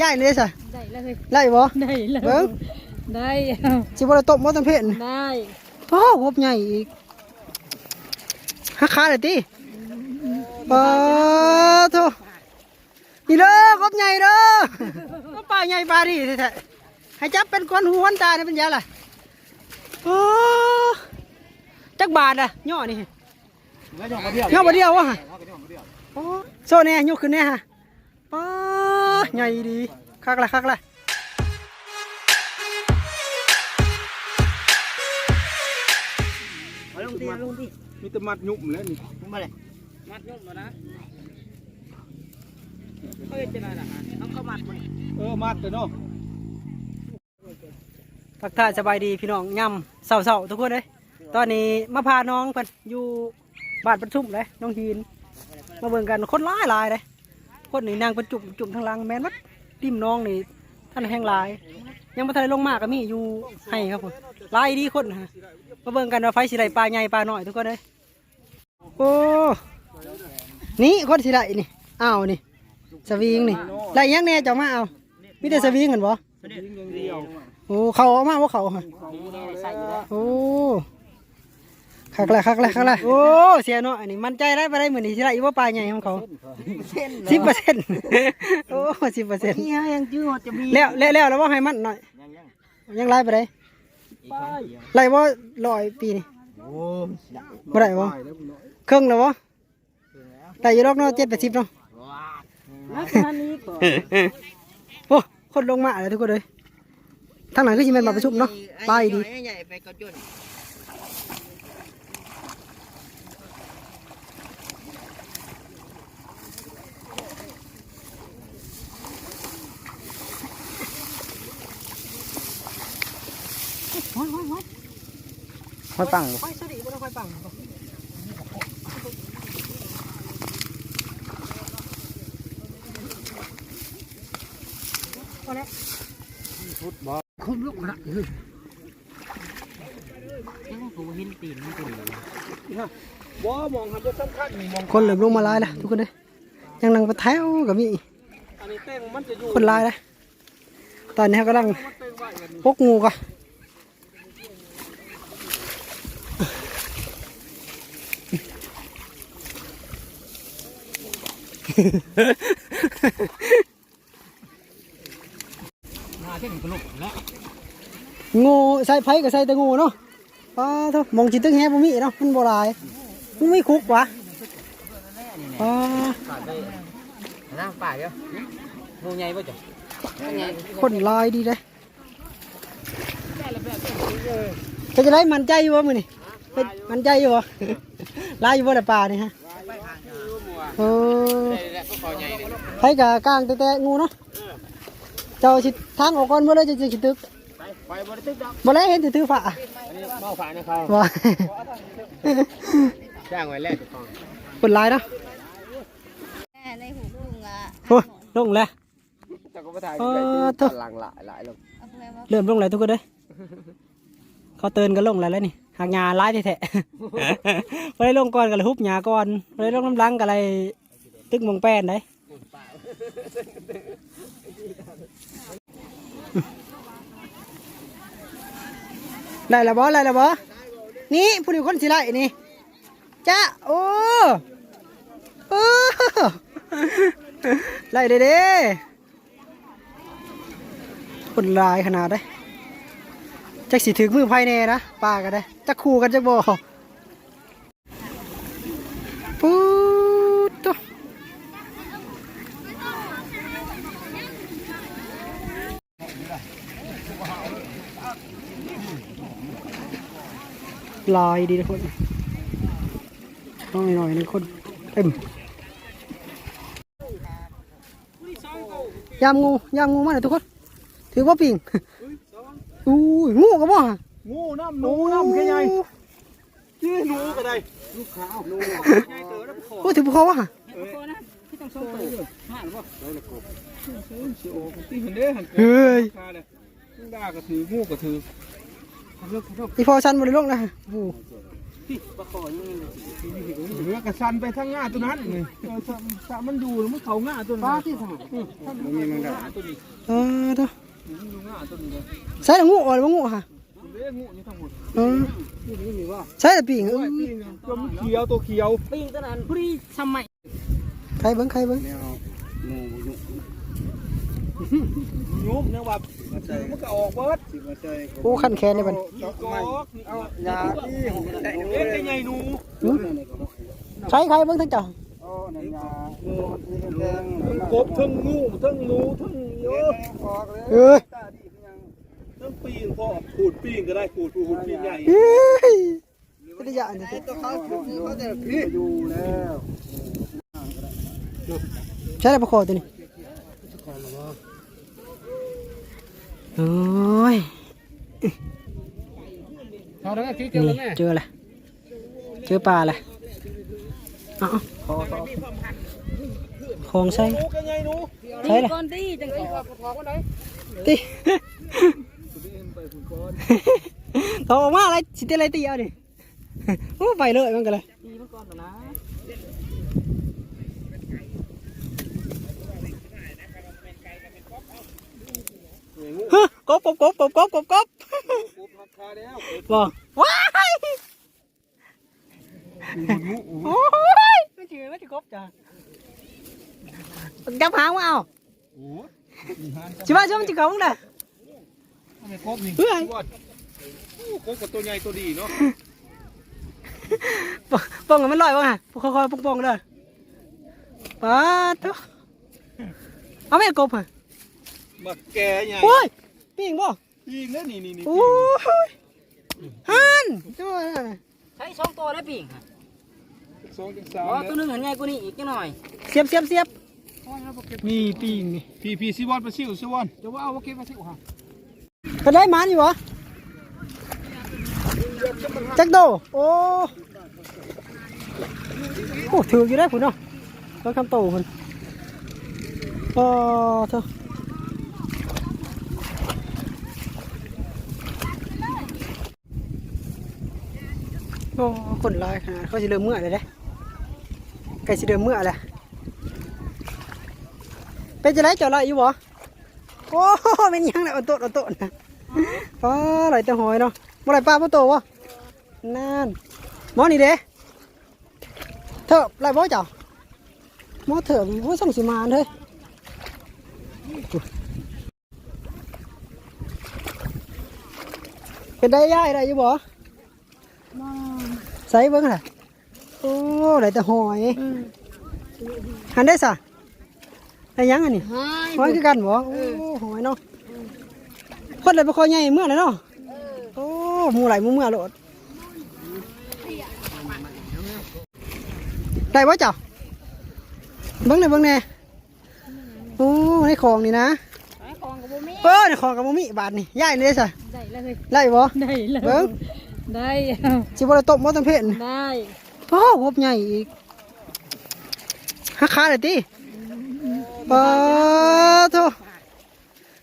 ย่ายเลยซะได้เลยไล่บ่ได้เลยเบิ่งได้เอาสิบ่ได้ตบบ่ตำเพ็ญได้โอ้งบใหญ่อีกหักขาเลยติปะโถนี่เด้องบใหญ่เด้อก็ปลาใหญ่ปลาดีแท้ๆให้จับเป็นคนหูหันตาเนี่ยเป็นยาล่ะโอ้จักบาทอะย่อนี่แล้วย่องมาเดียวย่อบ่เดียววะย่องมาเดียวโอ้โซ่แน่ยกขึ้นแน่ฮะป้า ใหญ่ดีคักละคักละมาลงทีลงทีมีแต่มัดยุ่มแล้วนี่มาเลยมัดนุ่มมานะเขาจะได้ละฮะต้องเข้ามัดมันเออมัดแต่เนาะทักทายสบายดีพี่น้องย่ำเสาๆทุกคนเลยตอนนี้มาพาน้องเพิ่นอยู่บ้านประชุมเลยน้องฮีนมาเบิ่งกันคนหลายหลายเลย คนนี่นั่งประจุมจุ่มทางหลังแม่นวัดริมน้องนี่ท่านแห้งหลาย ยังมาทะเลลงมากก็มีอยู่ให้ครับผมหลายดีคนฮะมาเบิ่งกันว่าไฟสิไหลปลาใหญ่ปลาหน่อยทุกคนเลยโอ้นี่คนสิไหลนี่อ้าวนี่สวิงนี่ไหลยังแน่เจ้ามาเอามีแต่สวิงกันบ่ยิงอโอ้เขาเอามาว่าเขาฮะใส่อยู่แล้วโอ้ คักละคักละคักละโอ้เสียเนาะอันนี้มันใจได้ไปได้เหมือนนี่สิไหลว่าปลาใหญ่ของเขาสิบเปอร์เซ็นต์โอ้สิบเปอร์เซ็นต์นี่ฮะยังจื้อจะมีแล้วแล้วแล้วแล้วว่าให้มันหน่อยยังยังยังไล่ไปได้ไล่ว่าลอยปีนี่โอ้บ่ได้บ่เครื่องแล้วบ่ได้อยู่รอกเนาะเจ็ดแปดสิบเนาะลักษณะนี้ก่อนโอ้คนลงมาเลยทุกคนเลยทางไหนก็สิแม่นมาประชุมเนาะไปดี ใหญ่ไปก็จนค่อยปังไฟสดีบ่ต้องไฟปังพอแล้วฟุตบอลคุ้มลูกนะยังกูเห็นตีนมันเป็นบ่มองครับบ่สำคัญนี่มองคนเหลือลงมาหลายแล้วทุกคนเลยยังนั่งไปแถวก็มีอันนี้เต้งมันจะอยู่คนหลายแล้วตอนนี้เขากำลังมันเต้งไว้กันพกงูก่อน มาเต้งกระลุกแล้วงูใส่ไผ่ก็ใส่แต่งูเนาะป้าเถอะมองจิตตึ้งแฮบ่มีเนาะมันบ่ายมันไม่คุกวะป้าป่าได้นั่งป่าเยอะงูใหญ่ป่ะจ๊ะคนลายดีเลยจะจะได้มันใจอยู่บ่มือนี่มันใจอยู่บ่หลายอยู่บ่แต่ป่านี่ฮะ โอ้ไผก็กลางแต่แต่งูเนาะเจ้าสิทางออกก่อนบ่เลยจะสิตึกไปบ่ได้ตึกดอกบ่เลยเห็นถือฝาอันนี้เมาฝานะเขาว่าจ้างไว้แล้วจะฟังคนหลายเนาะในหูลุงอะโอ้ยลงแล้วจะก็บ่ถ่ายเออเถอะหลังหลายหลายลงเอาไปว่าเริ่มลงแล้วทุกคนเลยเขาเตือนกันลงแล้วแล้วนี่ หากหญ้าร้ายแท้ๆไปได้ลงก่อนกันเลยฮุบหญ้าก่อนไปได้ลงน้ำลังกันอะไรตึกเมองแป้นได้ได้และบ่ได้และบ่นี่ผู้นี้คนสิไล่นี่จ้าโอ้โอ้ไล่เด้เด้คนลายขนาดได้ จักสิถึงมือภายในนะปลากันได้จักคู่กันจักบ่ปุ๊ดตัวลายดีทุกคนน้อยหน่อยนี่คนเต็มยามงูยามงูมาเลยทุกคน ถือว่าปิง อู้ยงูกับบ่ฮะงูน้ำหนูน้ำแค่ใหญ่ชื่อหนูก็ได้ลูกขาวหนูใหญ่เต๋อแล้วขอโอ้ถือภูเขาวะที่ต้องส่งตัวห่านบ่ได้ละกบสิโอที่เห็นเด้หันเฮ้ยคาเลยงูด่าก็ถืองูก็ถืออีพอชันบริโลกนะโอ้โหเหลือกระสันไปทางง่าตัวนั้นนี่เออสะสะมันอยู่แล้วมันเขาง่าตัวนั้นป้าที่สมันมีมันได้ตัวนี้เออเด้อ มันอยู่ง่าตัวนี้เลยใส่ละงูอ่อนบ่งูค่ะเลี้ยงงูนี่ทั้งหมดอืมนี่นี่มีว่าใส่ละปีงโอ้ยปีนตัวมันเขียวตัวเขียวปิ้งตะนันพอดีทำไมใครเบิ่งใครเบิ่งยุ่มเนี่ยว่ามันก็ออกเบิดโอ้ขั้นแขนเลยบัดเอากอกนี่เอายาที่ของเอ๊ะไอ้ใหญ่หนูใช้ใครเบิ่งทั้งเจ้า ทั้งกบทั้งงูทั้งหนูทั้งเยอะเอ้ยทั้งปีนพอขูดปีนก็ได้ขูดขูดปีนใหญ่เอ้ยเป็นระยะนี่สิเขาจะพี่อยู่แล้วใช้อะไรประคอตัวนี้โอ้ยเขาแล้วเกี่ยวนี่แล้วแม่เจอละเจอปลาละเอาเอของใส่ใหญ่หนูใช่ละก่อนดีจังสิครับพอกันได้ตีถอออกมาอะไรสิเตอะไรตีเอาดิโอ้ไปเลยมันกันเลยดีมาก่อนนะฮะกบกบกบกบกบกบกบกบราคาแล้วบอกว้ายโอ้ ยไม่ถือไม่ถือกบจ้ะจับหางมาเอาโอ้ชิว่าชมจิกของเด้อทำไมกบนี่เฮ้ยกบกับตัวใหญ่ตัวดีเนาะป้องกันมันลอยบ้างฮะค่อยๆป้องๆเด้อป้าตุ๊เอาไม่กบฮะมาแกใหญ่โอ้ยปิ้งบ่ยิงแล้วนี่นี่นี่โอ้ยฮันจ้าใช้สองตัวได้ปิ้งค่ะ สองจังสามอ๋อตัวนึงหันไงกูนี่อีกจังหน่อยเสียบเสียบเสียบมีปิ้งนี่พี่พี่ซิวอนไปซิวซิวอนจะว่าเอาว่าเก็บมาซิวฮะก็ได้หมันอยู่เหรอจักโดโอ้โอ้ถืออยู่ได้ผุนเนาะต้องคำโตผุนโอ้เถอะโอ้คนหลายขนาดเขาจะเริ่มเมื่อยเลยเด้ ใกล้จะเริ่มเมื่อยแล้วเป็นจะไรเจ้าไรอยู่บ่โอ้เป็นหยังไงเอาโต๊ะเอาโต๊ะนะป้าไหลแต่หอยเนาะบ่ไหลปลาบ่โตวะนั่นหมอนี่เด้เถอะไหลบ่เจ้าหมอเถอะผู้ส่งสิมาเลยเป็นได้ย่ายได้อยู่บ่ใส่เบิ่งน่ะ โอ้ไหลแต่หอยหันได้ซะได้ยังอันนี้หายหอยคือกันบ่โอ้หอยเนาะคนเลยบ่ค่อยใหญ่เมื่อเลยเนาะโอ้หมูไหลหมูเมื่อโลดได้บ่เจ้าเบิ่งหน่อยเบิ่งแหน่โอ้ในของนี่นะหายของกับบ่มีเออในของกับบ่มีบาทนี่ย่ายนี่เด้ซะได้เลยไล่บ่ได้เลยเบิ่งได้สิบ่ได้ตบบ่ตำเพ็ญได้ โอ้กบใหญ่อีกหักขาเลยติปะโถ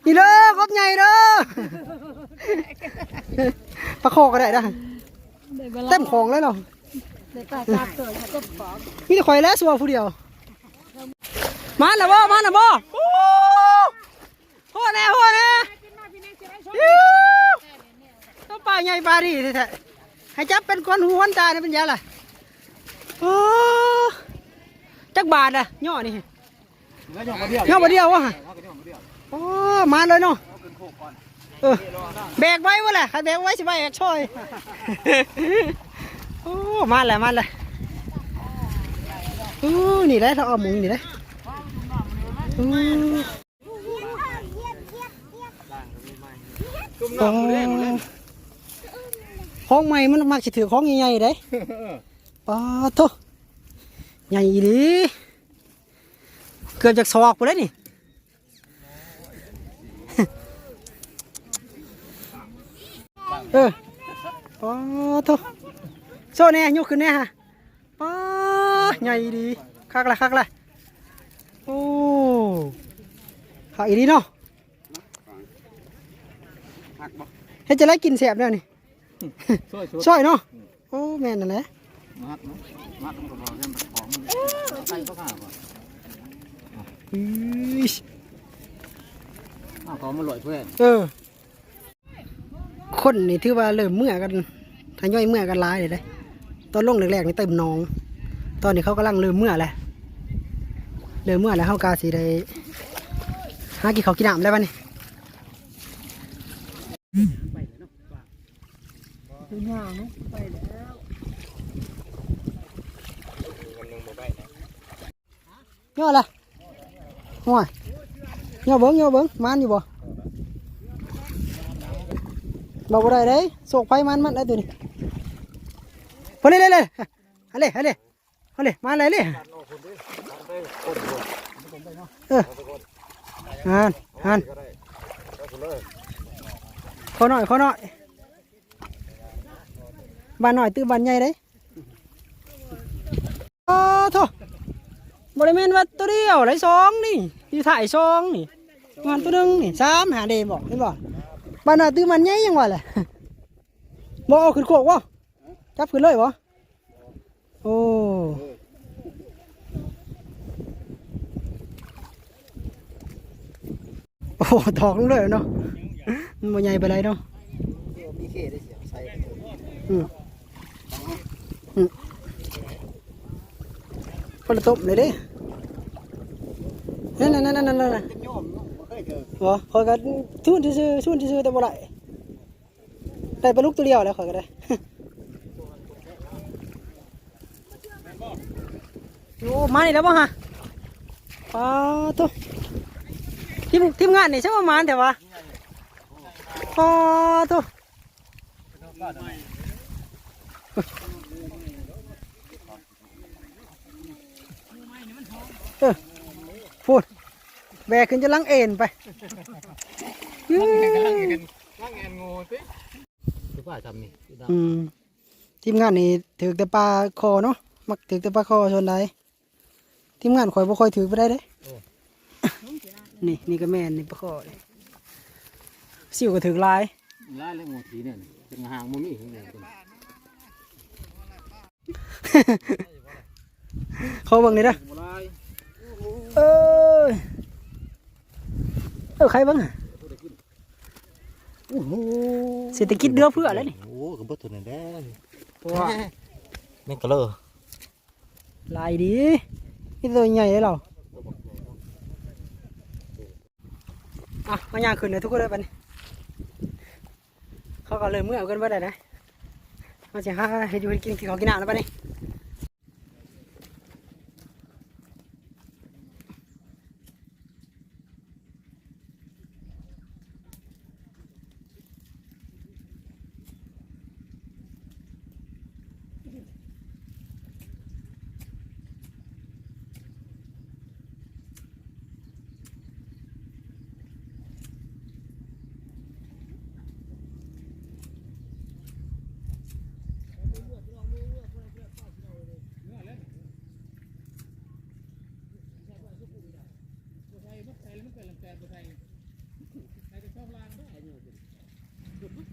นี่เด้อกบใหญ่เด้อปลาคอก็ได้นะได้เวลาเต็มของเลยเนาะได้ปลาจับตัวเขาก็ของมีแต่ข่อยแล้วสัวผู้เดียว มาแล้วบ่มาแล้วบ่โอ้โหแน่โหแน่ยูต้องปลาใหญ่ปลาดีแท้ๆให้จับเป็นก้อนหัวตาเนี่ยเป็นยังไงโอ้ จักบาทอะย่อนี่แล้วอย่างมาเดียวย่อมาเดียววะโอ้มาเลยเนาะเออแบกไว้วะแหละใครแบกไว้สิไว้แบกช่อยโอ้มาแล้วมาแล้วโอ้นี่แหละเราเอาหมุงนี่แหละโอ้จุ่มน้ำมือเล่นมือเล่นของใหม่มันมักสิถือของใหญ่ๆเด้ ปาโตใหญ่อีหลีเกือบจากศอกไปเลยนี่เออปาโตโซ่แน่ยกขึ้นแน่ฮะปาใหญ่ดีคักละคักละโอ้ขาอีดีเนาะเฮ็ดจะได้กินแสบแล้วนี่ช่วยช่วยช่วยเนาะอ้แม่นนั่นแหละ มัดเนาะมัดมันก็บอกเรื่องของมันใส่ก็ข้าวก่อนอือข้าวของมันลอยเพื่อนเออ คนนี่ถือว่าเริ่มเมื่อกันทยอยเมื่อกันหลายเลยเด้ตอนลงแรกๆนี่เต็มหนอง ตอนนี้เขากำลังเริ่มเมื่อแหละเริ่มเมื่อแล้วเขากาสีได้หากินข้ากินน้ำได้ปะนี่เนาะบ่บ่บ่ได้เด้โศกไฟมันมันได้ตัวนี้พอเลยเลยเลยเอาเลยเอาเลยเอาเลยมาเลยเลยเออหันหันขอหน่อยขอหน่อยบ้านหน่อยตื้อ บ้านใหญ่เด้โอ้โถบริเวณว่าตัวเดียวไรสองนี่ที่ถ่ายสองนี่งานตัวหนึงนี่สามหาเดบอกเห็นบอกบ้านน่ะตื้อมันใหญ่ยังวะแหละบ่เอาขึ้นโคกวะจับขึ้นเลยบ่โอ้โอ้ถอกลงเลยเนาะมันบ่ใหญ่ไปเลยเนาะมีเคได้เสียงใส่อืมอืม คนละตบเลยเด้นั่นนั่นนั่นนั่นนั่นเป็นโยมเนาะบ่เคยเจอบ่ข่อยก็ทุ่นที่ซื้อทุ่นที่ซื้อแต่บ่ได้ได้ปลาลูกตัวเดียวแล้วข่อยก็ได้โอ้มานี่แล้วบ่ฮะปลาตัวทีมทีมงานนี่ใช่ว่ามาแต่ว่าปลาตัว ออพูดแบกขึ้นจะลังเอ็นไปนั่งแอนงูสิคือว่าทำนี่อืมทีมงานนี่ถือแต่ปลาคอเนาะมักถือแต่ปลาคอชนใดทีมงานข่อยบ่ค่อยถือไปได้เด้นี่นี่ก็แม่นนี่ปลาคอนี่สิวก็ถือหลายลายแล้วงูสีเนี่ยเป็นหางมันมีอย่างเงี้ยเขาเบิ่งนี่เด้อบ่ลาย เออเออใครเบ้างอะโอ้โหเศรษฐกิจเดือเพื่อแล้วนี่โอ้ก็บ่ตัวนั้นแด้ว้าแม่งก็เลยลายดีนี่ตัวใหญ่เลยเราอะมาย่างขึ้นเลยทุกคนเลยปัดนเขาก็เลยเมื่อเอากันบ่ได้นะมาจะหาให้อยู่ให้กินที่เขากินน้ำแล้วปัดนี่ได้ป่ได้สองกับตัวสักตัวใช่ไหมสองวะฮะมาฮะ มันน่าคุมมันแดด ดังบ่ดังยังฝรั่งบ่เอาเกลือมาฝรั่งโอ้ยเกลือลงมาใส่นี่เนาะนะเผา เผาทุกคนเลยโอ้หน่อยโพดเอาได้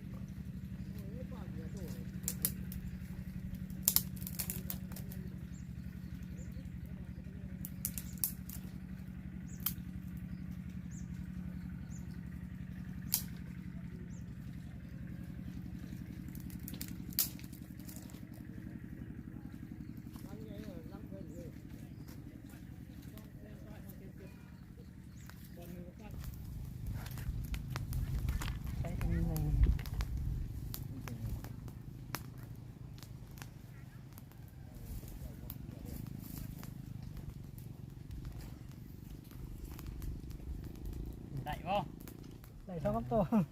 ไรออกได้ไรออกแห้งๆ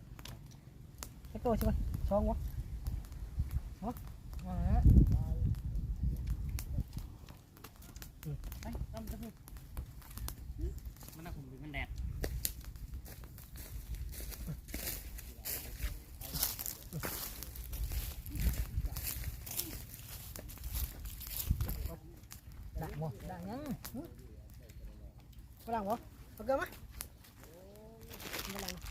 ออกได้ไรนะนะออกเส้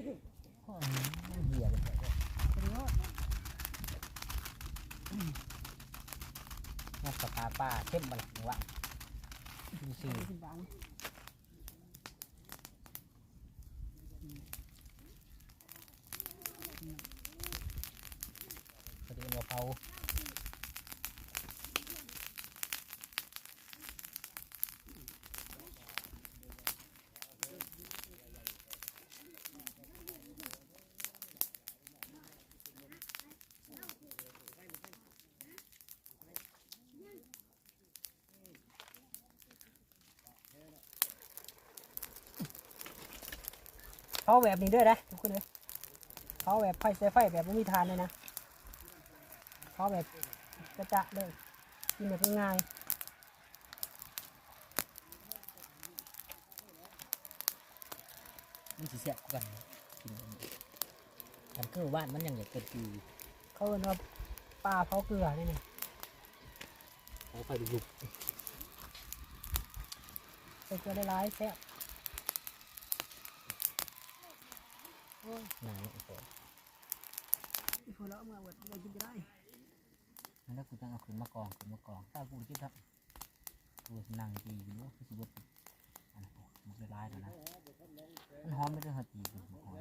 ะให้มันได้ไรนี่โอ้ยมันเหี้ยเลยแต่ว่าพอดีว่านักสตาร์ป้าเข้มมาหลังวะดูสิ สิบบาท พอดีเราเผา เขาแบบนี้ด้วยนะทุกคนเลยเขาแบบไฟใส่ไฟแบบไม่มีทานเลยนะเขาแบบกระจะเลยกินแบบง่ายมันสิเสียกันกินกันคือบ้านมันยังอยากเกิดอยู่ๆเขาเรียกว่าปลาเผาเกลือนี่นี่เขาไฟลุกใส่เกลือได้ร้ายแซ่บ นานอีกคนอีกคนแล้วเอามาเวดเรากินจะได้แล้วกูต้งเอาขึ้นมากองขึ้นมากองถ้ากูคิดครับกูนั่งดีอยู่ว่าคือสิบดอันนั้นมันเป็นร้ายแล้วนะมันหอมไม่ได้หัดดีกูหอม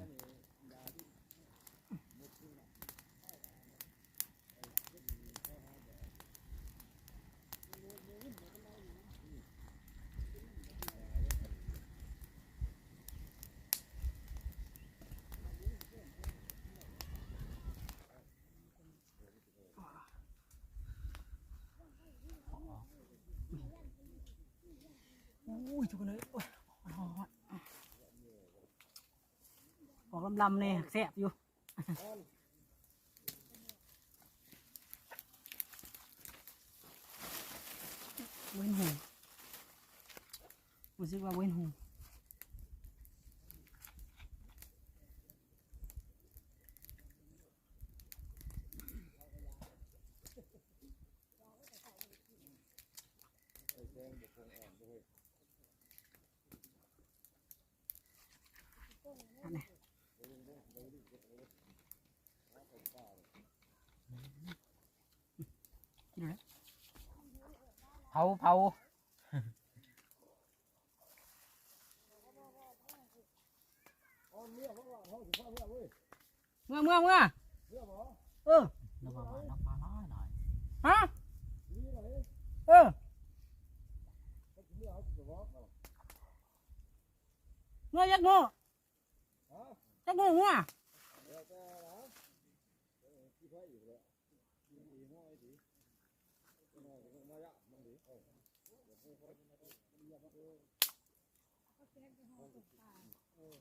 อุ้ยทุกคนเลยโอ้ยหอมออกลำๆเลยแซ่บอยู่เว้นหูรู้สึกว่าเว้นหู อันนี้กินเลย เผาเผาเมื่อเมื่อเมื่อเออแล้วก็น้ำปลาน้อยหน่อยฮะเออเมื่อยักษ์โง่ยักษ์โง่เมื่อ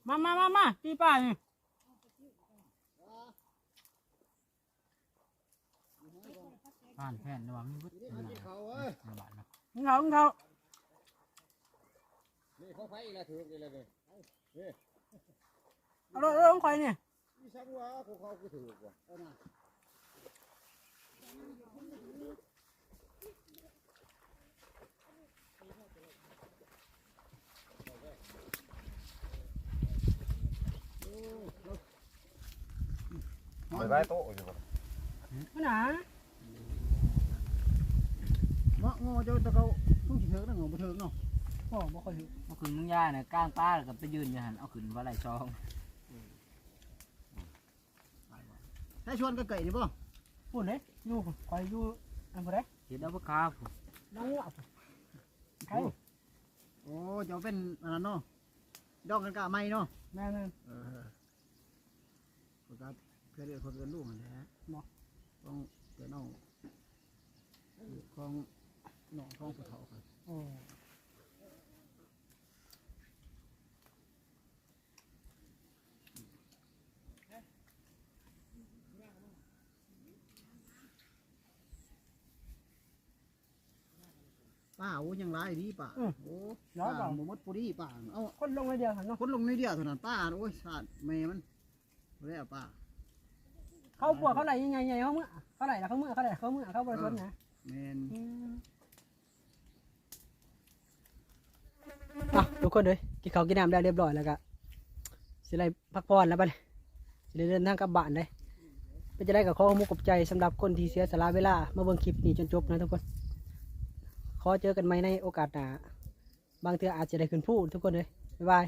มามามามาตีป้านี่ผ่านแผ่นระวังนี่บึ้ดมันหนามันบาดนะมึงเขามึงเขานี่เขาไฟอีกแล้วถืออีกแล้วเลยเอาลงเอาลงคอยเนี่ยมีสังวาของเขาก็ถือกว่าเอานะ ไปไว้โต๊ะอยู่บ่มันหนาเนาะงอเจ้าตะเขาต้องสิเถิกนะงอบ่เถิกเนาะโอ้บ่ค่อยหิวเอาขึ้นมึงย่าเนี่ยก้างป้าแล้วก็ไปยืนอยู่หันเอาขึ้นว่าไรช่องให้ชวนก็ไก่นี่บ่พูดเลยอยู่คอยอยู่อันบ่ได้เห็นแล้วว่าข้าผมน้องวัวใครโอ้เจ้าเป็นอันนั้นเนาะดอกกันกะไม่เนาะแม่นึงเออคนก็เพื่ อนเรียกคนเกินลูกนั่นแหละบ่ต้องเกิดน้องของน้องของผู้เฒ่าครับโอ้ป้าโอ้ยังร้ายดีป้าอืมโอ้ร้อยเปล่าป้าบ่หมดปุรีป้าเอาคนลงเลยเดียวหันเนาะคนลงนิดเดียวเท่านั้นป้าโอ้ยสาดแม่มันบ่ได้ป้า เขาปวดเขาไหลยังไงไงเขาเมื่อเขาไหลแล้วเขาเมื่อเขาไหลเขาเมื่อเขาบริสุทธิ์นะแม่นอะทุกคนเลยกินข้าวกินน้ำได้เรียบร้อยแล้วก็สิไรพักผ่อนแล้วไปเลยสิได้เดินทางกลับบ้านเลยเป็นจะได้กับข้อมุกขอบใจสำหรับคนที่เสียสละเวลามาเบิ่งคลิปนี้จนจบนะทุกคนขอเจอกันใหม่ในโอกาสหน้าบางเทื่ออาจจะได้ขึ้นพูดทุกคนเลยบ๊ายบาย